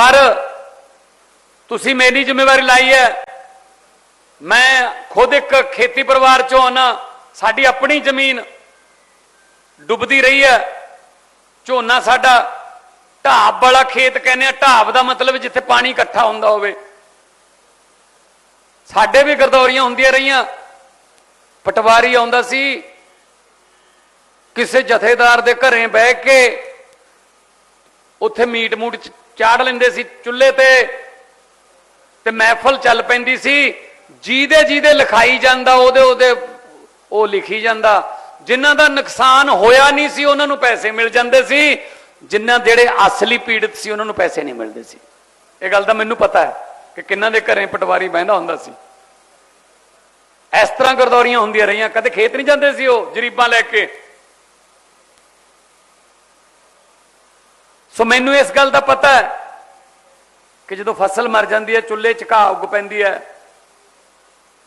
ਪਰ ਤੁਸੀਂ ਮੇਰੀ ਜ਼ਿੰਮੇਵਾਰੀ ਲਾਈ ਹੈ। ਮੈਂ ਖੁਦ ਇੱਕ ਖੇਤੀ ਪਰਿਵਾਰ ਚੋਂ ਹਾਂ। ਸਾਡੀ ਆਪਣੀ ਜ਼ਮੀਨ ਡੁੱਬਦੀ ਰਹੀ ਹੈ। ਝੋਨਾ ਸਾਡਾ ਢਾਬ ਵਾਲਾ ਖੇਤ ਕਹਿੰਦੇ ਆ। ਢਾਬ ਦਾ ਮਤਲਬ ਜਿੱਥੇ ਪਾਣੀ ਇਕੱਠਾ ਹੁੰਦਾ ਹੋਵੇ। ਸਾਡੇ ਵੀ ਗਰਦੌਰੀਆਂ ਹੁੰਦੀਆਂ ਰਹੀਆਂ। ਪਟਵਾਰੀ ਆਉਂਦਾ ਸੀ। ਕਿਸੇ ਜਥੇਦਾਰ ਦੇ ਘਰੇ ਬਹਿ ਕੇ ਉੱਥੇ ਮੀਟ ਮੂਟ ਚਾੜ ਲੈਂਦੇ ਸੀ ਚੁੱਲ੍ਹੇ ਤੇ ਤੇ ਮਹਿਫਲ ਚੱਲ ਪੈਂਦੀ ਸੀ। ਜਿਹਦੇ ਜਿਹਦੇ ਲਿਖਾਈ ਜਾਂਦਾ, ਉਹਦੇ ਉਹਦੇ ਉਹ ਲਿਖੀ ਜਾਂਦਾ। ਜਿਨ੍ਹਾਂ ਦਾ ਨੁਕਸਾਨ ਹੋਇਆ ਨਹੀਂ ਸੀ, ਉਹਨਾਂ ਨੂੰ ਪੈਸੇ ਮਿਲ ਜਾਂਦੇ ਸੀ। ਜਿਨ੍ਹਾਂ ਜਿਹੜੇ ਅਸਲੀ ਪੀੜਤ ਸੀ, ਉਹਨਾਂ ਨੂੰ ਪੈਸੇ ਨਹੀਂ ਮਿਲਦੇ ਸੀ। ਇਹ ਗੱਲ ਤਾਂ ਮੈਨੂੰ ਪਤਾ ਹੈ ਕਿ ਕਿੰਨਾਂ ਦੇ ਘਰੇ ਪਟਵਾਰੀ ਬਹਿੰਦਾ ਹੁੰਦਾ ਸੀ। ਇਸ ਤਰ੍ਹਾਂ ਗਰਦੌਰੀਆਂ ਹੁੰਦੀਆਂ ਰਹੀਆਂ, ਕਦੇ ਖੇਤ ਨਹੀਂ ਜਾਂਦੇ ਸੀ ਉਹ ਜਰੀਬਾਂ ਲੈ ਕੇ। ਸੋ ਮੈਨੂੰ ਇਸ ਗੱਲ ਦਾ ਪਤਾ ਹੈ ਕਿ ਜਦੋਂ ਫਸਲ ਮਰ ਜਾਂਦੀ ਹੈ, ਚੁੱਲ੍ਹੇ 'ਚ ਘਾਹ ਉੱਗ ਪੈਂਦੀ ਹੈ,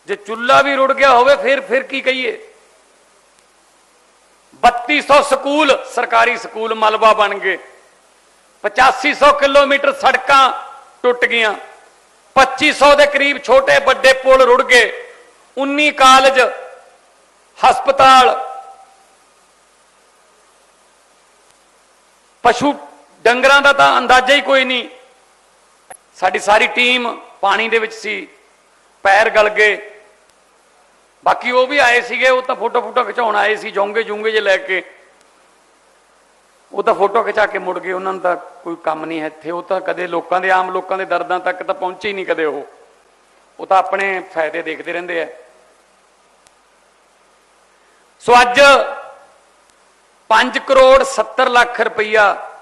ਜੇ ਚੁੱਲ੍ਹਾ ਵੀ ਰੁੜ ਗਿਆ ਹੋਵੇ, ਫਿਰ ਫਿਰ ਕੀ ਕਹੀਏ? 3200 ਸਕੂਲ ਸਰਕਾਰੀ ਸਕੂਲ ਮਲਬਾ ਬਣ ਗਏ। 8500 ਕਿਲੋਮੀਟਰ ਸੜਕਾਂ ਟੁੱਟ ਗਈਆਂ। 2500 ਦੇ ਕਰੀਬ ਛੋਟੇ ਵੱਡੇ ਪੁਲ ਰੁੜ ਗਏ। 19 ਕਾਲਜ, ਹਸਪਤਾਲ, ਪਸ਼ੂ ਡੰਗਰਾਂ ਦਾ ਤਾਂ ਅੰਦਾਜ਼ਾ ਹੀ ਕੋਈ ਨਹੀਂ। ਸਾਡੀ ਸਾਰੀ ਟੀਮ ਪਾਣੀ ਦੇ ਵਿੱਚ ਸੀ, ਪੈਰ ਗਲ ਗਏ। ਬਾਕੀ ਉਹ ਵੀ ਆਏ ਸੀਗੇ, ਉਹ ਤਾਂ ਫੋਟੋ ਫੋਟੋ ਖਿਚਾਉਣ ਆਏ ਸੀ, ਜੋਂਗੇ ਜੂੰਗੇ ਜੇ ਲੈ ਕੇ। ਉਹ ਤਾਂ ਫੋਟੋ ਖਿਚਾ ਕੇ ਮੁੜ ਗਏ, ਉਹਨਾਂ ਨੂੰ ਤਾਂ ਕੋਈ ਕੰਮ ਨਹੀਂ ਹੈ ਇੱਥੇ। ਉਹ ਤਾਂ ਕਦੇ ਲੋਕਾਂ ਦੇ, ਆਮ ਲੋਕਾਂ ਦੇ ਦਰਦਾਂ ਤੱਕ ਤਾਂ ਪਹੁੰਚੇ ਹੀ ਨਹੀਂ ਕਦੇ ਉਹ। ਉਹ ਤਾਂ ਆਪਣੇ ਫਾਇਦੇ ਦੇਖਦੇ ਰਹਿੰਦੇ ਆ। ਸੋ ਅੱਜ 5 ਕਰੋੜ 70 ਲੱਖ ਰੁਪਈਆ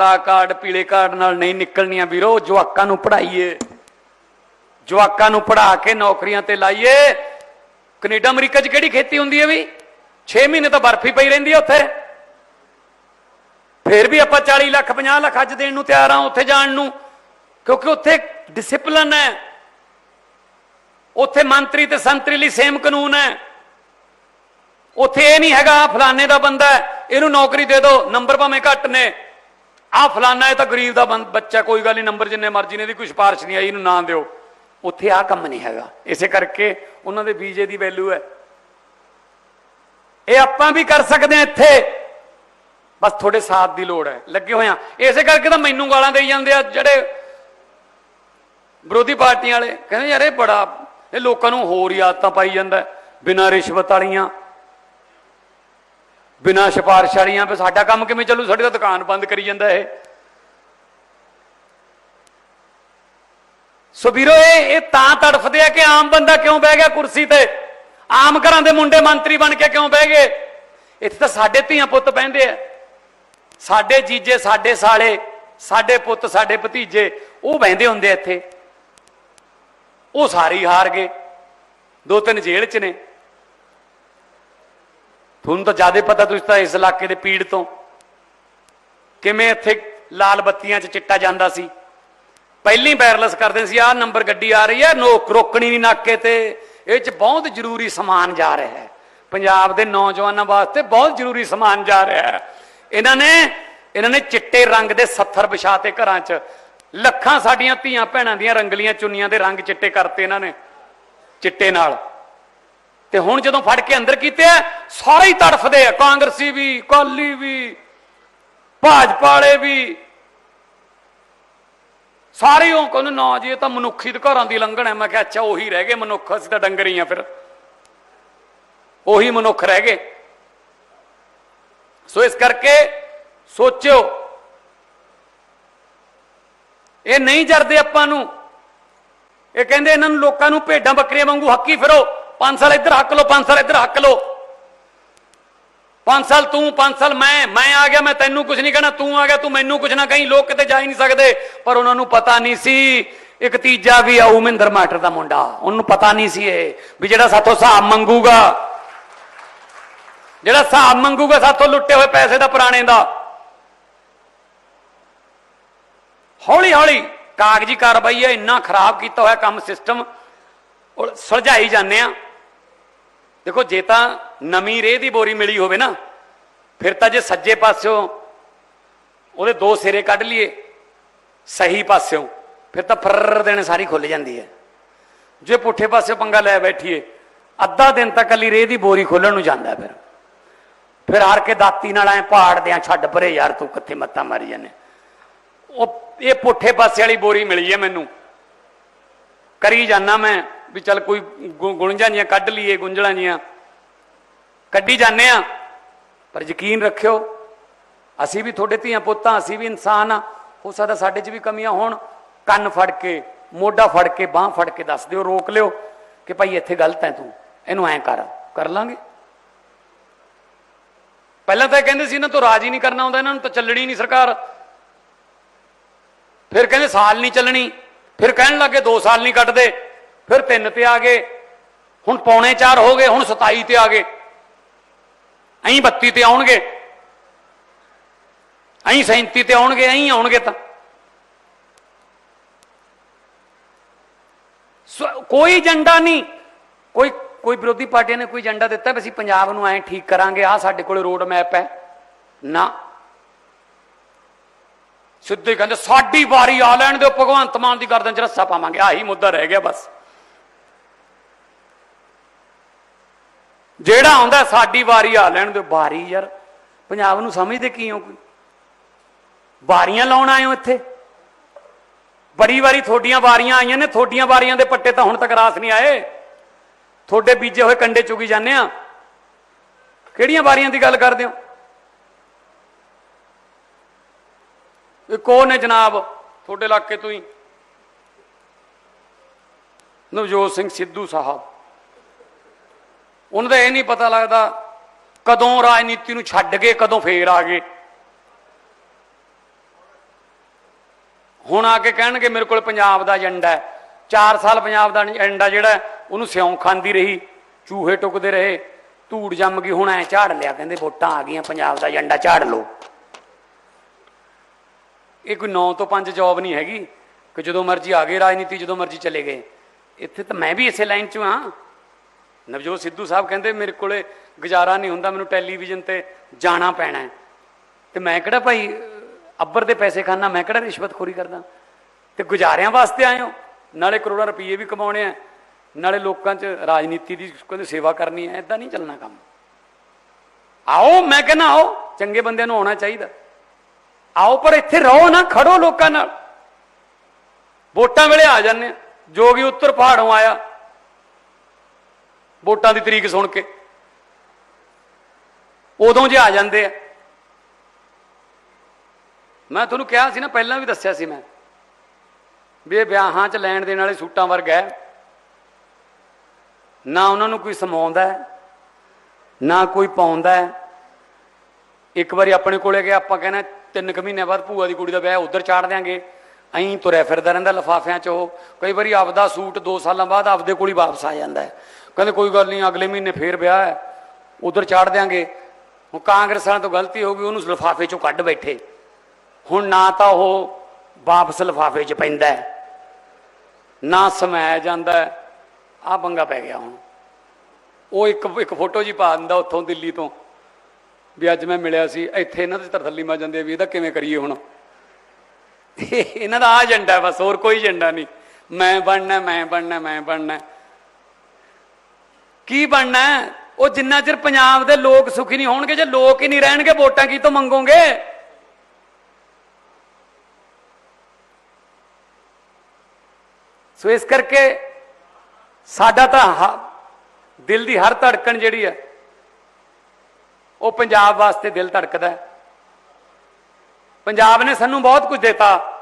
ਆ ਕਾਰਡ ਪੀਲੇ ਕਾਰਡ ਨਾਲ ਨਹੀਂ ਨਿਕਲਣੀਆਂ ਵੀਰੋ, ਜਵਾਕਾਂ ਨੂੰ ਪੜ੍ਹਾਈਏ। ਜਵਾਕਾਂ ਨੂੰ ਪੜ੍ਹਾ ਕੇ ਨੌਕਰੀਆਂ ਤੇ ਲਾਈਏ। ਕੈਨੇਡਾ, ਅਮਰੀਕਾ 'ਚ ਕਿਹੜੀ ਖੇਤੀ ਹੁੰਦੀ ਹੈ ਵੀ? 6 ਮਹੀਨੇ ਤਾਂ ਬਰਫੀ ਪਈ ਰਹਿੰਦੀ ਹੈ ਉੱਥੇ। ਫੇਰ ਵੀ ਆਪਾਂ 40 ਲੱਖ 50 ਲੱਖ ਅੱਜ ਦੇਣ ਨੂੰ ਤਿਆਰ ਆ ਉੱਥੇ ਜਾਣ ਨੂੰ। ਕਿਉਂਕਿ ਉੱਥੇ ਡਿਸਪਲਿਨ ਹੈ। ਉੱਥੇ ਮੰਤਰੀ ਤੇ ਸੰਤਰੀ ਲਈ ਸੇਮ ਕਾਨੂੰਨ ਹੈ। ਉੱਥੇ ਇਹ ਨਹੀਂ ਹੈਗਾ ਫਲਾਣੇ ਦਾ ਬੰਦਾ ਇਹਨੂੰ ਨੌਕਰੀ ਦੇ ਦਿਓ, ਨੰਬਰ ਭਾਵੇਂ ਘੱਟ ਨੇ। ਆ ਫਲਾਨਾ ਇਹ ਤਾਂ ਗਰੀਬ ਦਾ ਬੰ- ਬੱਚਾ, ਕੋਈ ਗੱਲ ਨਹੀਂ, ਨੰਬਰ ਜਿੰਨੇ ਮਰਜ਼ੀ ਨੇ ਇਹਦੀ ਕੋਈ ਸਿਫਾਰਿਸ਼ ਨਹੀਂ ਆਈ, ਇਹਨੂੰ ਨਾ ਦਿਓ। ਉੱਥੇ ਆ ਕੰਮ ਨਹੀਂ ਹੈਗਾ। ਇਸੇ ਕਰਕੇ ਉਹਨਾਂ ਦੇ ਵੀਜ਼ੇ ਦੀ ਵੈਲਿਊ ਹੈ। ਇਹ ਆਪਾਂ ਵੀ ਕਰ ਸਕਦੇ ਹਾਂ ਇੱਥੇ। ਬਸ ਤੁਹਾਡੇ ਸਾਥ ਦੀ ਲੋੜ ਹੈ। ਲੱਗੇ ਹੋਇਆ ਇਸੇ ਕਰਕੇ ਤਾਂ ਮੈਨੂੰ ਗਾਲਾਂ ਦੇਈ ਜਾਂਦੇ ਆ ਜਿਹੜੇ ਵਿਰੋਧੀ ਪਾਰਟੀਆਂ ਵਾਲੇ। ਕਹਿੰਦੇ ਯਾਰ ਇਹ ਬੜਾ, ਇਹ ਲੋਕਾਂ ਨੂੰ ਹੋਰ ਹੀ ਆਦਤਾਂ ਪਾਈ ਜਾਂਦਾ ਬਿਨਾਂ ਰਿਸ਼ਵਤ ਵਾਲੀਆਂ। ਬਿਨਾਂ ਸਿਫਾਰਿਸ਼ ਵਾਲੀਆਂ ਵੀ ਸਾਡਾ ਕੰਮ ਕਿਵੇਂ ਚੱਲੂ? ਸਾਡੀ ਤਾਂ ਦੁਕਾਨ ਬੰਦ ਕਰੀ ਜਾਂਦਾ ਇਹ। ਸੋ ਵੀਰੋ, ਇਹ ਇਹ ਤਾਂ ਤੜਫਦੇ ਆ ਕਿ ਆਮ ਬੰਦਾ ਕਿਉਂ ਬਹਿ ਗਿਆ ਕੁਰਸੀ ਤੇ? ਆਮ ਘਰਾਂ ਦੇ ਮੁੰਡੇ ਮੰਤਰੀ ਬਣ ਕੇ ਕਿਉਂ ਬਹਿ ਗਏ? ਇੱਥੇ ਤਾਂ ਸਾਡੇ ਧੀਆਂ ਪੁੱਤ ਬਹਿੰਦੇ ਆ। ਸਾਡੇ ਜੀਜੇ, ਸਾਡੇ ਸਾਲੇ, ਸਾਡੇ ਪੁੱਤ, ਸਾਡੇ ਭਤੀਜੇ, ਉਹ ਬਹਿੰਦੇ ਹੁੰਦੇ ਇੱਥੇ। ਉਹ ਸਾਰੇ ਹੀ ਹਾਰ ਗਏ। ਦੋ ਤਿੰਨ ਜੇਲ੍ਹ 'ਚ ਨੇ। ਤੁਹਾਨੂੰ ਤਾਂ ਜ਼ਿਆਦਾ ਪਤਾ ਤੁਸੀਂ ਤਾਂ ਇਸ ਇਲਾਕੇ ਦੇ ਪੀੜ ਤੋਂ ਕਿਵੇਂ ਇੱਥੇ ਲਾਲ ਬੱਤੀਆਂ 'ਚ ਚਿੱਟਾ ਜਾਂਦਾ ਸੀ। ਪਹਿਲੀ ਵਾਇਰਲੈਸ ਕਰਦੇ ਸੀ, ਆਹ ਨੰਬਰ ਗੱਡੀ ਆ ਰਹੀ ਹੈ, ਨੋਕ ਰੋਕਣੀ ਨਹੀਂ ਨਾਕੇ ਤੇ। ਇਹ 'ਚ ਬਹੁਤ ਜ਼ਰੂਰੀ ਸਮਾਨ ਜਾ ਰਿਹਾ ਹੈ। ਪੰਜਾਬ ਦੇ ਨੌਜਵਾਨਾਂ ਵਾਸਤੇ ਬਹੁਤ ਜ਼ਰੂਰੀ ਸਮਾਨ ਜਾ ਰਿਹਾ ਹੈ। ਇਹਨਾਂ ਨੇ ਇਹਨਾਂ ਨੇ ਚਿੱਟੇ ਰੰਗ ਦੇ ਸੱਥਰ ਵਿਛਾਤੇ ਘਰਾਂ 'ਚ। ਲੱਖਾਂ ਸਾਡੀਆਂ ਧੀਆਂ ਭੈਣਾਂ ਦੀਆਂ ਰੰਗਲੀਆਂ ਚੁੰਨੀਆਂ ਦੇ ਰੰਗ ਚਿੱਟੇ ਕਰਤੇ ਇਹਨਾਂ ਨੇ, ਚਿੱਟੇ ਨਾਲ। ਤੇ ਹੁਣ ਜਦੋਂ ਫੜ ਕੇ ਅੰਦਰ ਕੀਤੇ ਆ, ਸਾਰੇ ਹੀ ਤੜਫਦੇ ਆ। ਕਾਂਗਰਸੀ ਵੀ ਕਾਲੀ ਵੀ, ਭਾਜਪਾ ਵਾਲੇ ਵੀ। ਸਾਰੇ ਉਹ ਕਹਿੰਦੇ, ਨਾ ਜੀ, ਇਹ ਤਾਂ ਮਨੁੱਖੀ ਅਧਿਕਾਰਾਂ ਦੀ ਲੰਘਣ ਹੈ ਮੈਂ ਕਿਹਾ, ਅੱਛਾ, ਉਹੀ ਰਹਿ ਗਏ ਮਨੁੱਖ, ਅਸੀਂ ਤਾਂ ਡੰਗਰ ਹੀ ਆ ਫਿਰ। ਉਹੀ ਮਨੁੱਖ ਰਹਿ ਗਏ। ਸੋ ਇਸ ਕਰਕੇ ਸੋਚਿਓ, ਇਹ ਨਹੀਂ ਜਰਦੇ ਆਪਾਂ ਨੂੰ। ਇਹ ਕਹਿੰਦੇ, ਇਹਨਾਂ ਨੂੰ ਲੋਕਾਂ ਨੂੰ ਭੇਡਾਂ ਬੱਕਰੀਆਂ ਵਾਂਗੂ ਹੱਕੀ ਫਿਰੋ। 5 ਸਾਲ ਇੱਧਰ ਹੱਕ ਲਓ 5 ਸਾਲ ਇੱਧਰ ਹੱਕ ਲਓ। 5 ਸਾਲ ਤੂੰ 5 ਸਾਲ ਮੈਂ ਮੈਂ ਆ ਗਿਆ, ਮੈਂ ਤੈਨੂੰ ਕੁਝ ਨਹੀਂ ਕਹਿਣਾ, ਤੂੰ ਆ ਗਿਆ, ਤੂੰ ਮੈਨੂੰ ਕੁਝ ਨਾ ਕਹੀਂ, ਲੋਕ ਕਿਤੇ ਜਾ ਹੀ ਨਹੀਂ ਸਕਦੇ। ਪਰ ਉਹਨਾਂ ਨੂੰ ਪਤਾ ਨਹੀਂ ਸੀ, ਇੱਕ ਤੀਜਾ ਵੀ ਆਊ ਮਹਿੰਦਰ ਮਾਟਰ ਦਾ ਮੁੰਡਾ। ਉਹਨੂੰ ਪਤਾ ਨਹੀਂ ਸੀ ਇਹ, ਵੀ ਜਿਹੜਾ ਸਾਥੋਂ ਹਿਸਾਬ ਮੰਗੂਗਾ। ਜਿਹੜਾ ਹਿਸਾਬ ਮੰਗੂਗਾ, ਸਾਥੋਂ ਲੁੱਟੇ ਹੋਏ ਪੈਸੇ ਦਾ ਪੁਰਾਣੇ ਦਾ। ਹੌਲੀ ਹੌਲੀ ਕਾਗਜ਼ੀ ਕਾਰਵਾਈ ਹੈ ਇੰਨਾ ਖਰਾਬ ਕੀਤਾ ਹੋਇਆ ਕੰਮ ਸਿਸਟਮ ਉਹ ਸੁਲਝਾਈ ਜਾਂਦੇ ਆ। ਦੇਖੋ, ਜੇ ਤਾਂ ਨਵੀਂ ਰੇਹ ਦੀ ਬੋਰੀ ਮਿਲੀ ਹੋਵੇ ਨਾ, ਫਿਰ ਤਾਂ ਜੇ ਸੱਜੇ ਪਾਸਿਓਂ ਉਹਦੇ ਦੋ ਸਿਰੇ ਕੱਢ ਲਈਏ, ਸਹੀ ਪਾਸਿਓਂ, ਫਿਰ ਤਾਂ ਫਰਰ ਦੇਣੇ ਸਾਰੀ ਖੁੱਲ ਜਾਂਦੀ ਹੈ। ਜੇ ਪੁੱਠੇ ਪਾਸੇ ਪੰਗਾ ਲੈ ਬੈਠੀਏ, ਅੱਧਾ ਦਿਨ ਤਾਂ ਕੱਲੀ ਰੇਹ ਦੀ ਬੋਰੀ ਖੋਲਣ ਨੂੰ ਜਾਂਦਾ ਫਿਰ। ਫਿਰ ਹਾਰ ਕੇ ਦਾਤੀ ਨਾਲ ਐ ਪਹਾੜ ਦਿਆਂ, ਛੱਡ ਪਰੇ ਯਾਰ, ਤੂੰ ਕਿੱਥੇ ਮੱਤਾ ਮਾਰੀ ਜਾਂਦੇ। ਉਹ, ਇਹ ਪੁੱਠੇ ਪਾਸੇ ਵਾਲੀ ਬੋਰੀ ਮਿਲੀ ਹੈ ਮੈਨੂੰ। ਕਰੀ ਜਾਣਾ ਮੈਂ। ਵੀ ਚੱਲ ਕੋਈ ਗੁ- ਗੁਣਜਾਂ ਜੀਆਂ ਕੱਢ ਲਈਏ, ਗੁੰਝਲਾਂ ਜੀਆਂ। ਕੱਢੀ ਜਾਂਦੇ ਆ ਪਰ ਯਕੀਨ ਰੱਖਿਓ, ਅਸੀਂ ਵੀ ਤੁਹਾਡੇ ਧੀਆਂ ਪੁੱਤਾਂ, ਅਸੀਂ ਵੀ ਇਨਸਾਨ ਆ ਹੋ ਸਕਦਾ ਸਾਡੇ 'ਚ ਵੀ ਕਮੀਆਂ ਹੋਣ। ਕੰਨ ਫੜ ਕੇ, ਮੋਢਾ ਫੜ ਕੇ, ਬਾਹ ਫੜ ਕੇ ਦੱਸ ਦਿਓ, ਰੋਕ ਲਿਓ ਕਿ ਭਾਈ ਇੱਥੇ ਗਲਤ ਹੈ ਤੂੰ। ਇਹਨੂੰ ਐਂ ਕਰ ਕਰ ਲਾਂਗੇ। ਪਹਿਲਾਂ ਤਾਂ ਕਹਿੰਦੇ ਸੀ, ਇਹਨਾਂ ਤੋਂ ਰਾਜ ਹੀ ਨਹੀਂ ਕਰਨਾ ਆਉਂਦਾ, ਇਹਨਾਂ ਨੂੰ ਤਾਂ ਚੱਲਣੀ ਨਹੀਂ ਸਰਕਾਰ। ਫਿਰ ਕਹਿੰਦੇ, ਸਾਲ ਨਹੀਂ ਚੱਲਣੀ। ਫਿਰ ਕਹਿਣ ਲੱਗੇ 2 ਸਾਲ ਨਹੀਂ ਕੱਟਦੇ ਫਿਰ 3 ਤੇ ਆ ਗਏ। ਹੁਣ ਪੌਣੇ 4 ਹੋ ਗਏ, ਹੁਣ 27 ਤੇ ਆ ਗਏ। ਐਂ 32 ਤੇ ਆਉਣਗੇ। ਐਂ 37 ਤੇ ਆਉਣਗੇ ਐਂ ਆਉਣਗੇ ਤਾਂ। ਸੋ- ਕੋਈ ਏਜੰਡਾ ਨਹੀਂ। ਕੋਈ ਕੋਈ ਵਿਰੋਧੀ ਪਾਰਟੀਆਂ ਨੇ ਕੋਈ ਏਜੰਡਾ ਦਿੱਤਾ ਵੀ ਅਸੀਂ ਪੰਜਾਬ ਨੂੰ ਐਂ ਠੀਕ ਕਰਾਂਗੇ ਆ ਸਾਡੇ ਕੋਲੇ ਰੋਡ ਮੈਪ ਹੈ। ਨਾ। ਸਿੱਧੇ ਕਹਿੰਦੇ, ਸਾਡੀ ਵਾਰੀ ਆ ਲੈਣ ਦਿਓ, ਭਗਵੰਤ ਮਾਨ ਦੀ ਗਰਦਨ 'ਚ ਰੱਸਾ ਪਾਵਾਂਗੇ। ਆਹੀ ਮੁੱਦਾ ਰਹਿ ਗਿਆ ਬਸ। ਜਿਹੜਾ ਆਉਂਦਾ ਸਾਡੀ ਵਾਰੀ ਆ ਲੈਣ ਦਿਓ। ਵਾਰੀ ਯਾਰ, ਪੰਜਾਬ ਨੂੰ ਸਮਝਦੇ ਕੀ ਹੋ ਕੋਈ? ਵਾਰੀਆਂ ਲਾਉਣ ਆਏ ਹੋ ਇੱਥੇ? ਬੜੀ ਵਾਰੀ ਤੁਹਾਡੀਆਂ ਵਾਰੀਆਂ ਆਈਆਂ ਨੇ, ਤੁਹਾਡੀਆਂ ਵਾਰੀਆਂ ਦੇ ਪੱਟੇ ਤਾਂ ਹੁਣ ਤੱਕ ਰਾਸ ਨਹੀਂ ਆਏ। ਤੁਹਾਡੇ ਬੀਜੇ ਹੋਏ ਕੰਡੇ ਚੁਗੀ ਜਾਂਦੇ ਆ। ਕਿਹੜੀਆਂ ਵਾਰੀਆਂ ਦੀ ਗੱਲ ਕਰਦੇ ਹੋ? ਇਹ ਕੌਣ ਨੇ ਜਨਾਬ? ਤੁਹਾਡੇ ਇਲਾਕੇ ਤੋਂ ਹੀ। ਨਵਜੋਤ ਸਿੰਘ ਸਿੱਧੂ ਸਾਹਿਬ। ਉਹਨਾਂ ਦਾ ਇਹ ਨਹੀਂ ਪਤਾ ਲੱਗਦਾ ਕਦੋਂ ਰਾਜਨੀਤੀ ਨੂੰ ਛੱਡ ਕੇ ਕਦੋਂ ਫੇਰ ਆ ਗਏ। ਹੁਣ ਆ ਕੇ ਕਹਿਣਗੇ, ਮੇਰੇ ਕੋਲ ਪੰਜਾਬ ਦਾ ਏਜੰਡਾ ਹੈ। 4 ਸਾਲ ਪੰਜਾਬ ਦਾ ਏਜੰਡਾ ਜਿਹੜਾ ਉਹਨੂੰ ਸਿਉਂ ਖਾਂਦੀ ਰਹੀ, ਚੂਹੇ ਟੁਕਦੇ ਰਹੇ। ਧੂੜ ਜੰਮ ਗਈ, ਹੁਣ ਐ ਝਾੜ ਲਿਆ ਕਹਿੰਦੇ, ਵੋਟਾਂ ਆ ਗਈਆਂ, ਪੰਜਾਬ ਦਾ ਏਜੰਡਾ ਝਾੜ ਲਓ। ਇਹ ਕੋਈ 9 ਤੋਂ 5 ਜੌਬ ਨਹੀਂ ਹੈਗੀ, ਕਿ ਜਦੋਂ ਮਰਜ਼ੀ ਆ ਗਏ ਰਾਜਨੀਤੀ, ਜਦੋਂ ਮਰਜ਼ੀ ਚਲੇ ਗਏ। ਇੱਥੇ ਤਾਂ ਮੈਂ ਵੀ ਇਸੇ ਲਾਈਨ 'ਚ ਹਾਂ। ਨਵਜੋਤ ਸਿੱਧੂ ਸਾਹਿਬ ਕਹਿੰਦੇ, ਮੇਰੇ ਕੋਲੇ ਗੁਜ਼ਾਰਾ ਨਹੀਂ ਹੁੰਦਾ, ਮੈਨੂੰ ਟੈਲੀਵਿਜ਼ਨ ਤੇ ਜਾਣਾ ਪੈਣਾ ਹੈ। ਤੇ ਮੈਂ ਕਿਹੜਾ ਭਾਈ, ਅੱਬਰ ਦੇ ਪੈਸੇ ਖਾਣਾ ਮੈਂ ਕਿਹੜਾ ਰਿਸ਼ਵਤਖੋਰੀ ਕਰਦਾ? ਤੇ ਗੁਜ਼ਾਰਿਆਂ ਵਾਸਤੇ ਆਏ ਹੋ? ਨਾਲੇ ਕਰੋੜਾਂ ਰੁਪਏ ਵੀ ਕਮਾਉਣੇ ਆ। ਨਾਲੇ ਲੋਕਾਂ 'ਚ ਰਾਜਨੀਤੀ ਦੀ ਕਹਿੰਦੇ ਸੇਵਾ ਕਰਨੀ ਹੈ ਐਦਾਂ ਨਹੀਂ ਚੱਲਣਾ ਕੰਮ। ਆਓ, ਮੈਂ ਕਹਿੰਦਾ, ਆਓ, ਚੰਗੇ ਬੰਦਿਆਂ ਨੂੰ ਆਉਣਾ ਚਾਹੀਦਾ। ਆਓ, ਪਰ ਇੱਥੇ ਰਹੋ ਨਾ, ਖੜੋ ਲੋਕਾਂ ਨਾਲ। ਵੋਟਾਂ ਵੇਲੇ ਆ ਜਾਂਦੇ ਜੋ ਜੋਗੀ ਉੱਤਰ ਪਹਾੜੋਂ ਆਇਆ। ਵੋਟਾਂ ਦੀ ਤਰੀਕ ਸੁਣ ਕੇ। ਉਦੋਂ ਜੇ ਆ ਜਾਂਦੇ ਆ। ਮੈਂ ਤੁਹਾਨੂੰ ਕਿਹਾ ਸੀ ਨਾ, ਪਹਿਲਾਂ ਵੀ ਦੱਸਿਆ ਸੀ ਮੈਂ, ਵੀ ਇਹ ਵਿਆਹਾਂ 'ਚ ਲੈਣ ਦੇਣ ਵਾਲੇ ਸੂਟਾਂ ਵਰਗਾ ਹੈ। ਨਾ ਉਹਨਾਂ ਨੂੰ ਕੋਈ ਸਮਾਉਂਦਾ ਹੈ, ਨਾ ਕੋਈ ਪਾਉਂਦਾ ਹੈ। ਇੱਕ ਵਾਰੀ ਆਪਣੇ ਕੋਲੇ ਗਿਆ ਆਪਾਂ ਕਹਿੰਦੇ ਤਿੰਨ ਕੁ ਮਹੀਨਿਆਂ ਬਾਅਦ ਭੂਆ ਦੀ ਕੁੜੀ ਦਾ ਵਿਆਹ ਉਧਰ ਚਾੜ ਦਿਆਂਗੇ। ਐਂ ਤੁਰਿਆ ਫਿਰਦਾ ਰਹਿੰਦਾ ਲਫਾਫਿਆਂ 'ਚ ਉਹ। ਕਈ ਵਾਰੀ ਆਪਦਾ ਸੂਟ 2 ਸਾਲਾਂ ਬਾਅਦ ਆਪਦੇ ਕੋਲ ਹੀ ਵਾਪਸ ਆ ਜਾਂਦਾ ਹੈ। ਕਹਿੰਦੇ ਕੋਈ ਗੱਲ ਨਹੀਂ, ਅਗਲੇ ਮਹੀਨੇ ਫੇਰ ਵਿਆਹ ਹੈ, ਉਧਰ ਚਾੜ ਦਿਆਂਗੇ। ਹੁਣ ਕਾਂਗਰਸ ਵਾਲਿਆਂ ਤੋਂ ਗਲਤੀ ਹੋ ਗਈ, ਉਹਨੂੰ ਲਫਾਫੇ 'ਚੋਂ ਕੱਢ ਬੈਠੇ। ਹੁਣ ਨਾ ਤਾਂ ਉਹ ਵਾਪਸ ਲਫਾਫੇ 'ਚ ਪੈਂਦਾ ਨਾ ਸਮਾਇਆ ਜਾਂਦਾ ਆ ਪੰਗਾ ਪੈ ਗਿਆ ਹੁਣ। ਉਹ ਇੱਕ ਇੱਕ ਫੋਟੋ ਜੀ ਪਾ ਦਿੰਦਾ ਉੱਥੋਂ ਦਿੱਲੀ ਤੋਂ, ਵੀ ਅੱਜ ਮੈਂ ਮਿਲਿਆ ਸੀ, ਇੱਥੇ ਇਹਨਾਂ ਦੇ ਤਰਥੱਲੀ ਮਾ ਜਾਂਦੇ ਵੀ ਇਹਦਾ ਕਿਵੇਂ ਕਰੀਏ ਹੁਣ? ਇਹਨਾਂ ਦਾ ਆ ਏਜੰਡਾ ਬਸ, ਹੋਰ ਕੋਈ ਏਜੰਡਾ ਨਹੀਂ। ਮੈਂ ਬਣਨਾ ਮੈਂ ਬਣਨਾ ਮੈਂ ਬਣਨਾ। ਕੀ ਬਣਨਾ ਉਹ ਜਿੰਨਾ ਚਿਰ ਪੰਜਾਬ ਦੇ ਲੋਕ ਸੁਖੀ ਨਹੀਂ ਹੋਣਗੇ, ਜੇ ਲੋਕ ਹੀ ਨਹੀਂ ਰਹਿਣਗੇ, ਵੋਟਾਂ ਕੀ ਤੋਂ ਮੰਗੋਗੇ? ਸੋ ਇਸ ਕਰਕੇ ਸਾਡਾ ਤਾਂ ਹ- ਦਿਲ ਦੀ ਹਰ ਧੜਕਣ ਜਿਹੜੀ ਹੈ, ਉਹ ਪੰਜਾਬ ਵਾਸਤੇ ਦਿਲ ਧੜਕਦਾ ਹੈ। ਪੰਜਾਬ ਨੇ ਸਾਨੂੰ ਬਹੁਤ ਕੁਝ ਦਿੱਤਾ।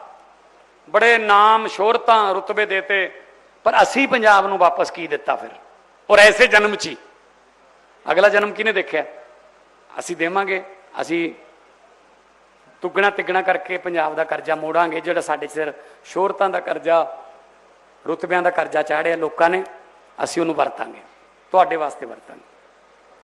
ਬੜੇ ਨਾਮ ਸ਼ੋਹਰਤਾਂ ਰੁਤਬੇ ਦੇਤੇ ਪਰ ਅਸੀਂ ਪੰਜਾਬ ਨੂੰ ਵਾਪਸ ਕੀ ਦਿੱਤਾ ਫਿਰ? ਔਰ ਐਸੇ ਜਨਮ 'ਚ ਹੀ। ਅਗਲਾ ਜਨਮ ਕਿਹਨੇ ਦੇਖਿਆ? ਅਸੀਂ ਦੇਵਾਂਗੇ। ਅਸੀਂ ਤੁਗਣਾ ਤਿਗਣਾ ਕਰਕੇ ਪੰਜਾਬ ਦਾ ਕਰਜ਼ਾ ਮੋੜਾਂਗੇ, ਜਿਹੜਾ ਸਾਡੇ ਸਿਰ ਸ਼ੋਹਰਤਾਂ ਦਾ ਕਰਜ਼ਾ, ਰੁਤਬਿਆਂ ਦਾ ਕਰਜ਼ਾ ਚਾੜਿਆ ਲੋਕਾਂ ਨੇ, ਅਸੀਂ ਉਹਨੂੰ ਵਰਤਾਂਗੇ। ਤੁਹਾਡੇ ਵਾਸਤੇ ਵਰਤਾਂਗੇ।